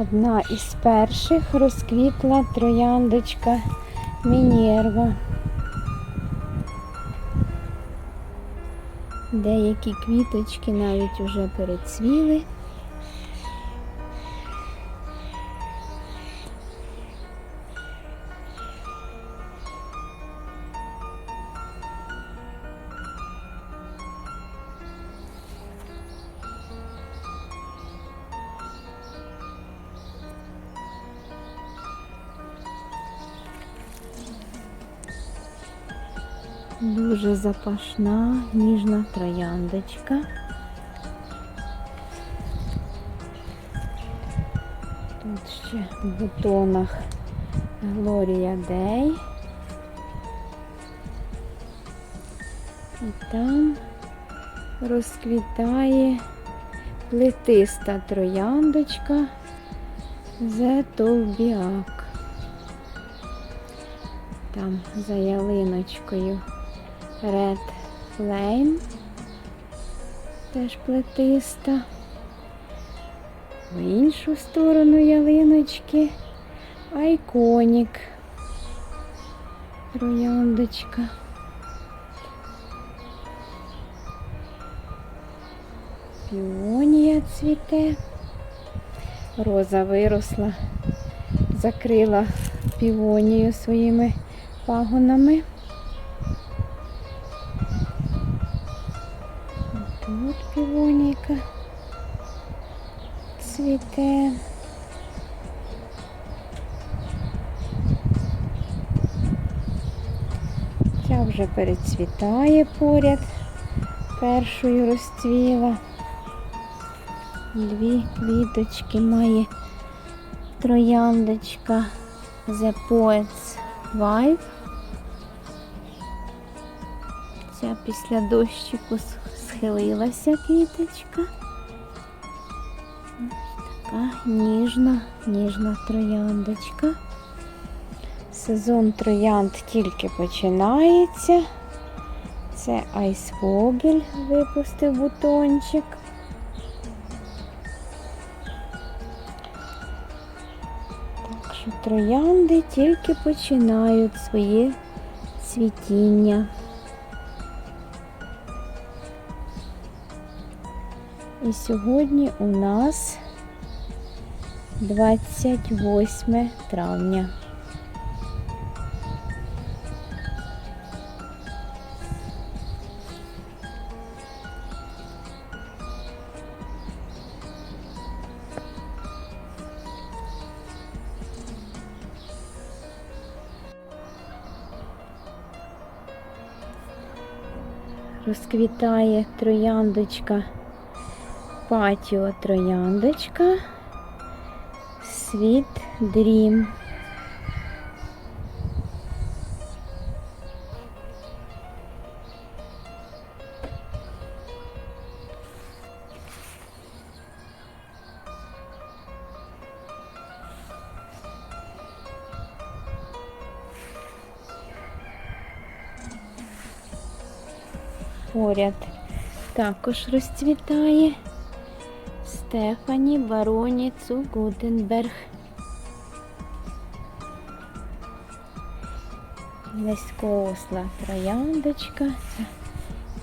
Одна із перших розквітла трояндочка Мінєрва. Деякі квіточки навіть уже перецвіли. Дуже запашна, ніжна трояндочка. Тут ще в бутонах Глорія Дей. І там розквітає плетиста трояндочка Зетовбіак. Там за ялиночкою Red Flame, теж плетиста. В іншу сторону ялиночки Айконік. Трояндочка. Піонія цвіте. Роза виросла, закрила півонію своїми пагонами. Ця вже перецвітає поряд. Першою розцвіла. Дві квіточки має трояндочка The Poets Vibe. Ця після дощику схилилася квіточка. Така ніжна, ніжна трояндочка. Сезон троянд тільки починається. Це Айсвогель випустив бутончик. Так що троянди тільки починають своє цвітіння. І сьогодні у нас 28 травня. Розквітає трояндочка патіо трояндочка, світ дрім. Поряд також розцвітає. Стефані Бароніцу Гутенберг. Низькоосла трояндочка.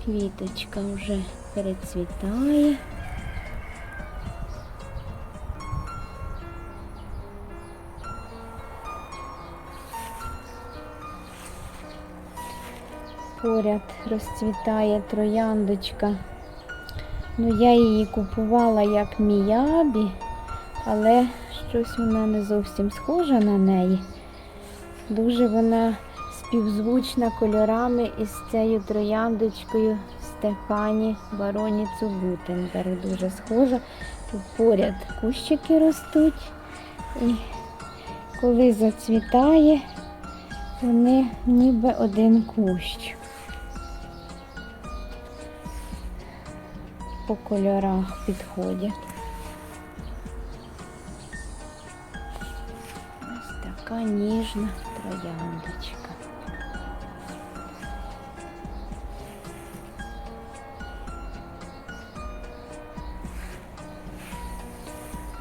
Квіточка вже перецвітає. Поряд розцвітає трояндочка. Ну, я її купувала як міябі, але щось вона не зовсім схожа на неї. Дуже вона співзвучна кольорами із цією трояндочкою Стефані Бароніцу Гутенберг. Дуже схожа. Тут поряд кущики ростуть. І коли зацвітає, вони ніби один кущ. По кольорах підходять. Ось така ніжна трояндочка.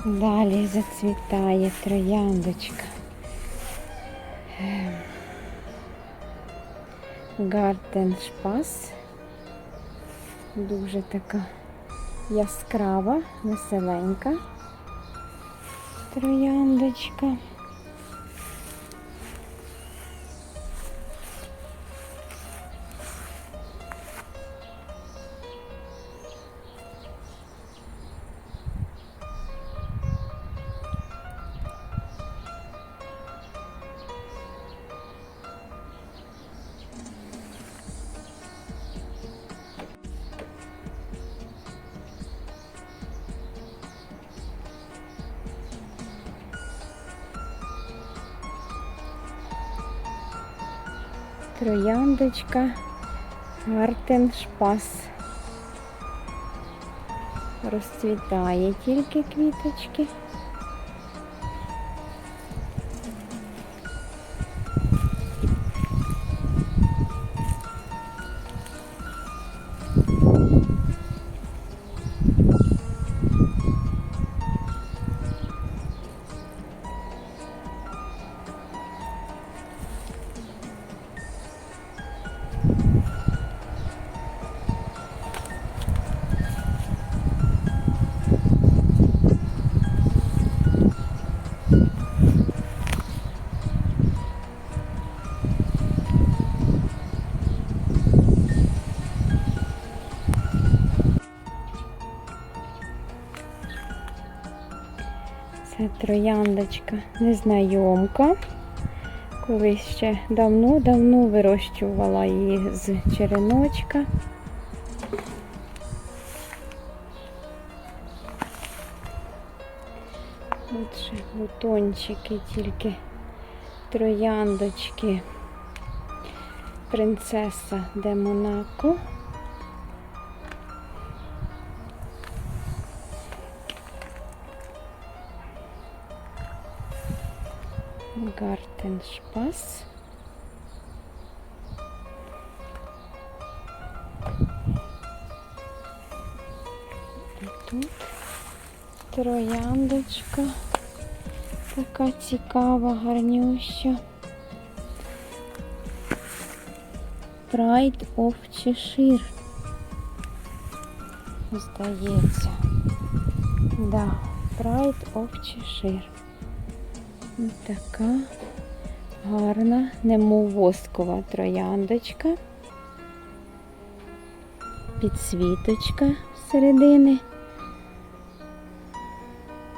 Далі зацвітає трояндочка. Гартен шпас. Дуже така яскрава, веселенька трояндочка. Трояндочка Гартен шпас. Розцвітає тільки квіточки. Трояндочка незнайомка. Колись ще давно-давно вирощувала її з череночка. От ще бутончики тільки трояндочки. Принцеса де Монако. Гартен Шпас. І тут трояндочка. Така цікава, гарнюща. Pride of Cheshire. Здається. Да, Pride of Cheshire. Така гарна, немов воскова трояндочка. Підсвіточка всередини.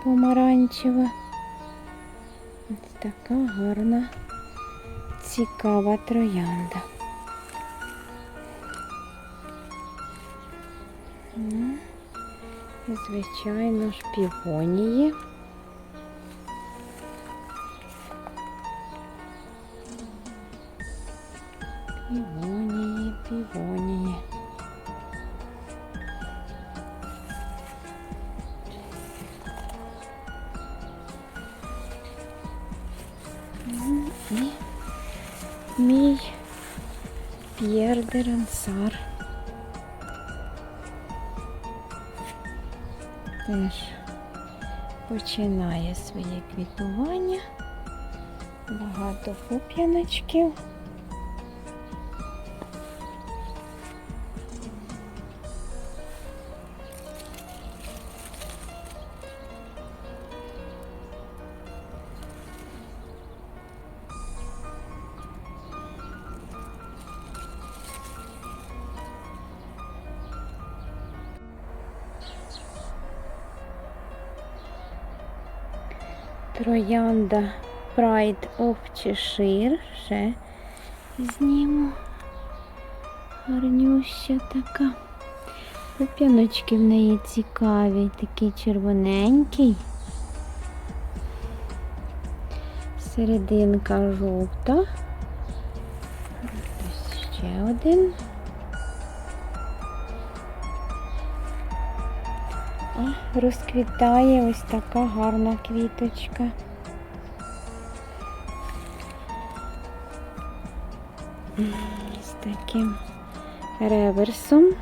Помаранчева. Ось така гарна, цікава троянда. Ну, звичайно ж. Півонії, мій П'єр де Рансар. Теж починає своє квітування. Багато пуп'яночків. Троянда Pride of Cheshire. Ще зніму. Гарнюща така. Пуп'яночки в неї цікаві, такий червоненький. Серединка жовта. Ось ще один. Розквітає ось така гарна квіточка. З таким реверсом.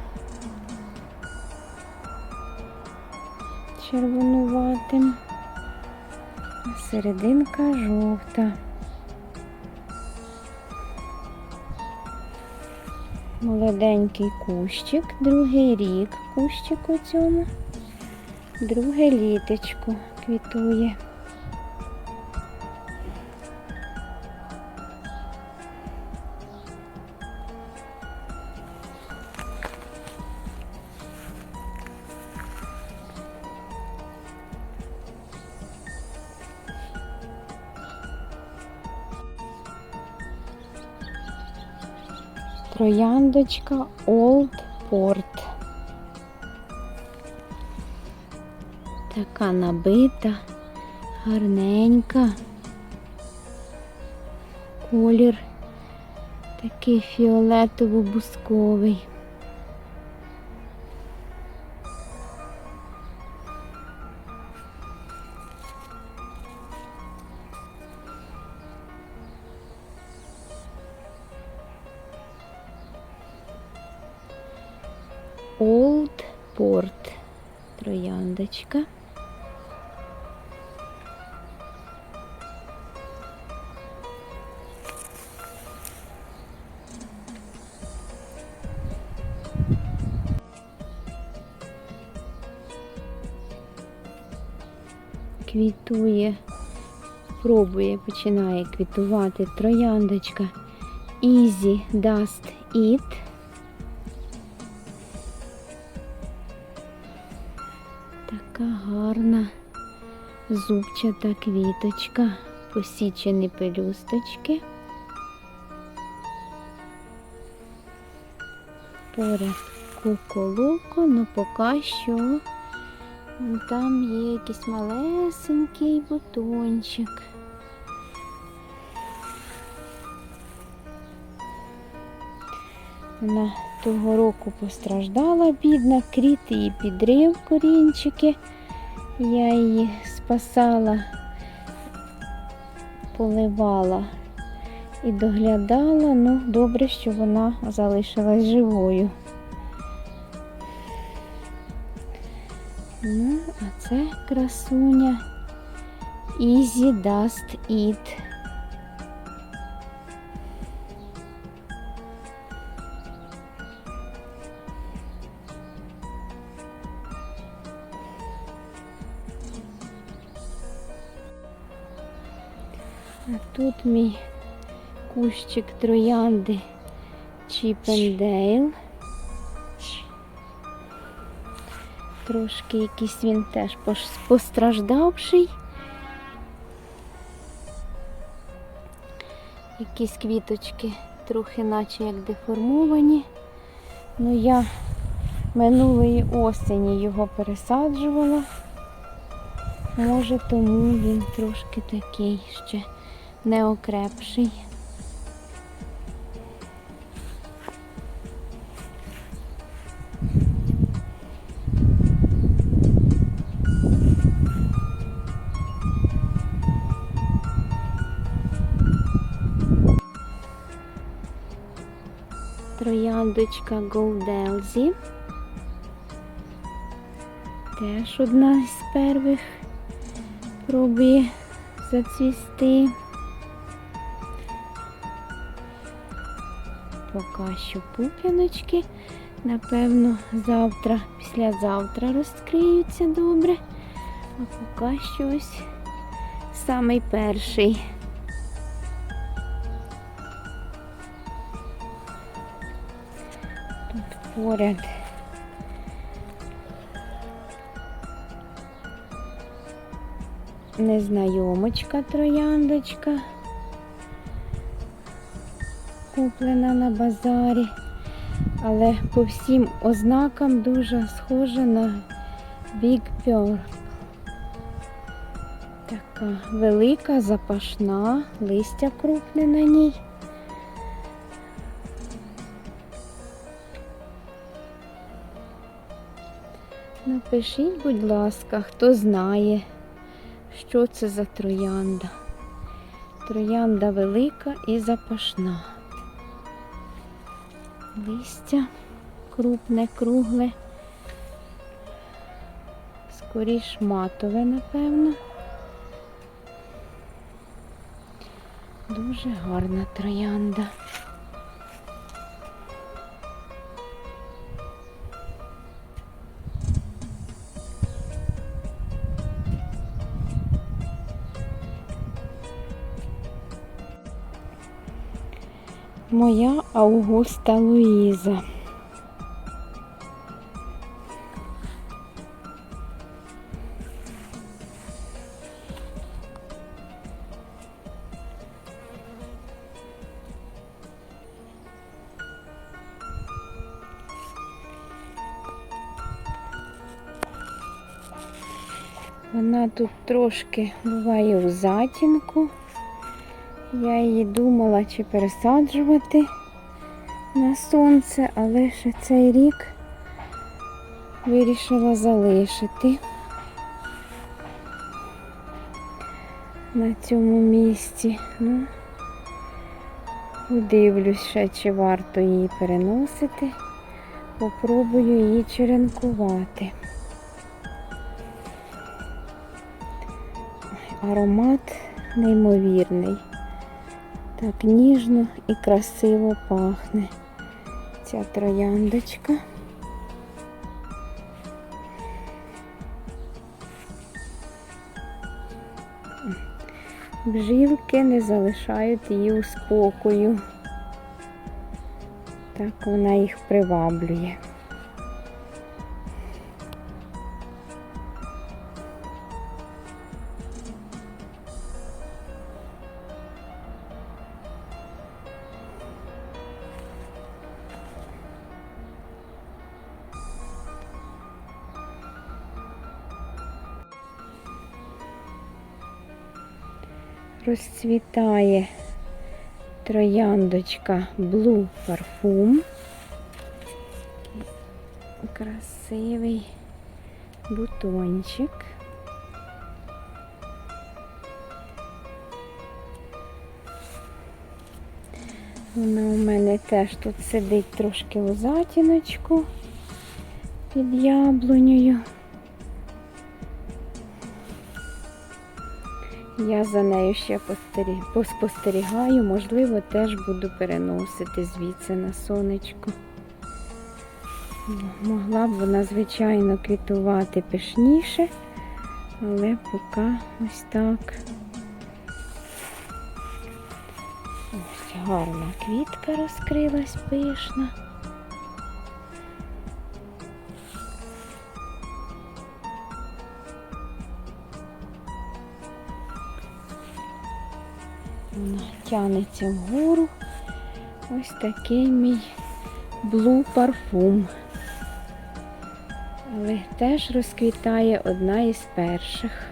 червонуватим. Серединка жовта. Молоденький кущик, другий рік кущик у цьому, друге літочко квітує. Трояндочка Old Port. Така набита, гарненька. Колір такий фіолетово-бусковий. Old Port. Трояндочка. Квітує, пробує, починає квітувати трояндочка Easy Dust It. Така гарна зубчата квіточка, посічені пелюсточки. Поряд куколуко, ну поки що там є якийсь малесенький бутончик. Вона того року постраждала, бідна, кріт її підрив корінчики. Я її спасала, поливала і доглядала. Ну, добре, що вона залишилась живою. Ну, а це красуня Easy Dust It. А тут мій кущик троянди Чіпендейл. Трошки якийсь він теж постраждавший. Якісь квіточки трохи наче як деформовані. Ну я минулої осені його пересаджувала. Може, тому він трошки такий ще не Трояндочка Голделзі. Теж одна з перших пробує зацвісти. Поки що пуп'яночки. Напевно, завтра, післязавтра розкриються добре. А поки що ось самий перший. Тут поряд. Незнайомочка трояндочка. Куплена на базарі, але по всім ознакам дуже схожа на Big Pearl. Така велика, запашна, листя крупне на ній. Напишіть, будь ласка, хто знає, що це за троянда. Троянда велика і запашна. Листя крупне, кругле, Скоріш матове, напевно. Дуже гарна троянда. Моя Аугуста Луїза. Вона тут трошки буває у затінку. Я її думала, чи пересаджувати на сонце, але ще цей рік вирішила залишити на цьому місці. Ну, подивлюсь чи варто її переносити. Попробую її черенкувати. Аромат неймовірний. Так ніжно і красиво пахне ця трояндочка. Бжілки не залишають її у спокою. Так вона їх приваблює. Розцвітає трояндочка Blue Parfum. Красивий бутончик. Вона у мене теж тут сидить трошки у затіночку під яблунею. Я за нею ще постері- поспостерігаю, можливо, теж буду переносити звідси на сонечко. Могла б вона, звичайно, квітувати пишніше, але поки ось так. Ось гарна квітка розкрилась пишна. Тянеться вгору. Ось такий мій блу парфум. Але теж розквітає одна із перших.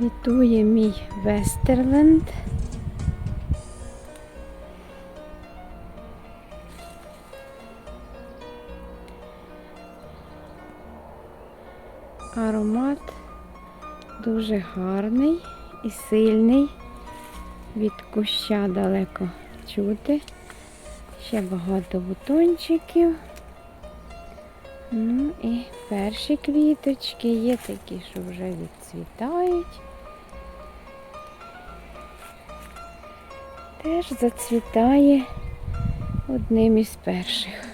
Квітує мій Вестерленд. Аромат дуже гарний і сильний. Від куща далеко чути. Ще багато бутончиків. Ну і перші квіточки є такі, що вже відцвітають. Теж зацвітає одним із перших.